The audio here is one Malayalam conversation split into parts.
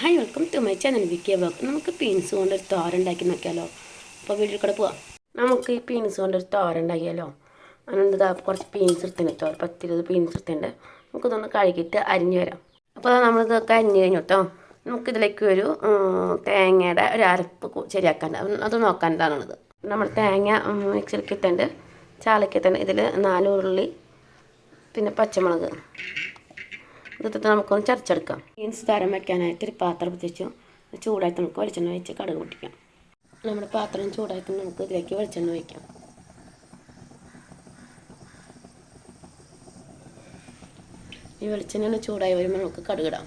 Hi welcome to my channel വിക്കിയ blog നമുക്ക് പീൻസ് കൊണ്ട് ഒരു തോരൻ ഉണ്ടാക്കി നോക്കിയാലോ അപ്പോൾ വീട്ടിൽ കൂടെ പോവാം. നമുക്ക് ഈ പീൻസ് കൊണ്ട് ഒരു തോരൻ ഉണ്ടാക്കിയാലോ അതിനെന്താ കുറച്ച് പീൻസ് എടുത്തിന് കേട്ടോ ഒരു പത്തിരുപത് പീൻസ് എടുത്തിട്ടുണ്ട്. നമുക്കിതൊന്ന് കഴുകിയിട്ട് അരിഞ്ഞു വരാം. അപ്പോൾ നമ്മളിതൊക്കെ അരിഞ്ഞു കഴിഞ്ഞു കേട്ടോ നമുക്കിതിലേക്ക് ഒരു തേങ്ങയുടെ ഒരു അരപ്പ് ശരിയാക്കാൻ അത് അത് നമ്മൾ തേങ്ങ മിക്സിലേക്ക് ഇട്ടുണ്ട് ചാലക്ക് തന്നെ ഇതിൽ നാല് ഉരുളി പിന്നെ പച്ചമുളക്. ഇതിട്ട് നമുക്കൊന്ന് ചതച്ചെടുക്കാം. ബീൻസ് തരം വയ്ക്കാനായിട്ട് ഒരു പാത്രം പ്രത്യേകിച്ചു ചൂടായിട്ട് നമുക്ക് വെളിച്ചെണ്ണ വെച്ച് കടുക് പൊട്ടിക്കാം. നമ്മുടെ പാത്രം ചൂടായിട്ട് നമുക്ക് ഇതിലേക്ക് വെളിച്ചെണ്ണ വയ്ക്കാം ഈ വെളിച്ചെണ്ണ ചൂടായി വരുമ്പോൾ നമുക്ക് കടുകിടാം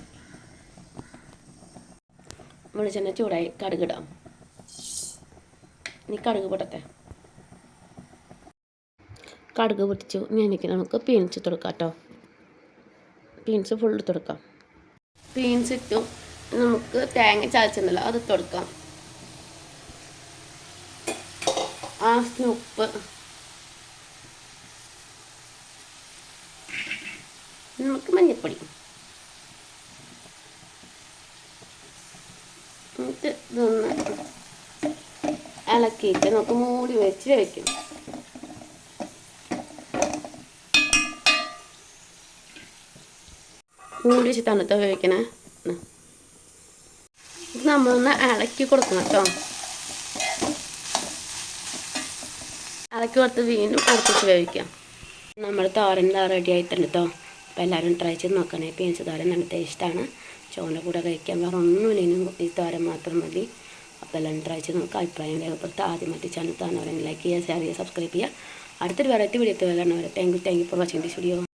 വെളിച്ചെണ്ണ ചൂടായി കടുകിടാം ഇനി കടുക് പൊട്ടത്തെ കടുക് പൊട്ടിച്ചു. ഇനി എനിക്ക് നമുക്ക് പീനിച്ചിട്ട് കൊടുക്കാം കേട്ടോ. ബീൻസ് ഫുൾ ഇട്ട് കൊടുക്കാം. ബീൻസ് ഇട്ടു നമുക്ക് തേങ്ങ ചതച്ചിട്ടുണ്ടല്ലോ അത് ഇട്ട് കൊടുക്കാം. ആവശ്യത്തിന് ഉപ്പ് നമുക്ക് മഞ്ഞൾപ്പൊടി എന്നിട്ട് ഇതൊന്ന് ഇളക്കിയിട്ട് നമുക്ക് മൂടി വെച്ച് വയ്ക്കും മൂടി വെച്ച് തണുത്ത ഉപയോഗിക്കണേ. ഇത് നമ്മളൊന്ന് ഇളക്കി കൊടുക്കണം കേട്ടോ ഇളക്കി കൊടുത്ത് വീണ്ടും അടുപ്പിച്ച് വേവിക്കാം. നമ്മൾ തോരൻ റെഡി ആയിട്ടുണ്ട് കേട്ടോ അപ്പോൾ എല്ലാവരും ട്രൈ ചെയ്ത് നോക്കണേ. പീൻസ് തോരൻ നല്ല ടേസ്റ്റാണ് ചോറിന്റെ കൂടെ കഴിക്കാൻ വേറെ ഒന്നുമില്ലെങ്കിലും ഈ തോരൻ മാത്രം മതി. അപ്പോൾ എല്ലാവരും ട്രൈ ചെയ്ത് നോക്കുക അഭിപ്രായം രേഖപ്പെടുത്തുക ആദ്യമായിട്ട് ചാനൽ കാണുന്നവരെ ലൈക്ക് ചെയ്യുക ഷെയർ ചെയ്യുക സബ്സ്ക്രൈബ് ചെയ്യുക. അടുത്തൊരു വെറൈറ്റി വീഡിയോ കാണുന്നവരെ thank you thank you for watching this video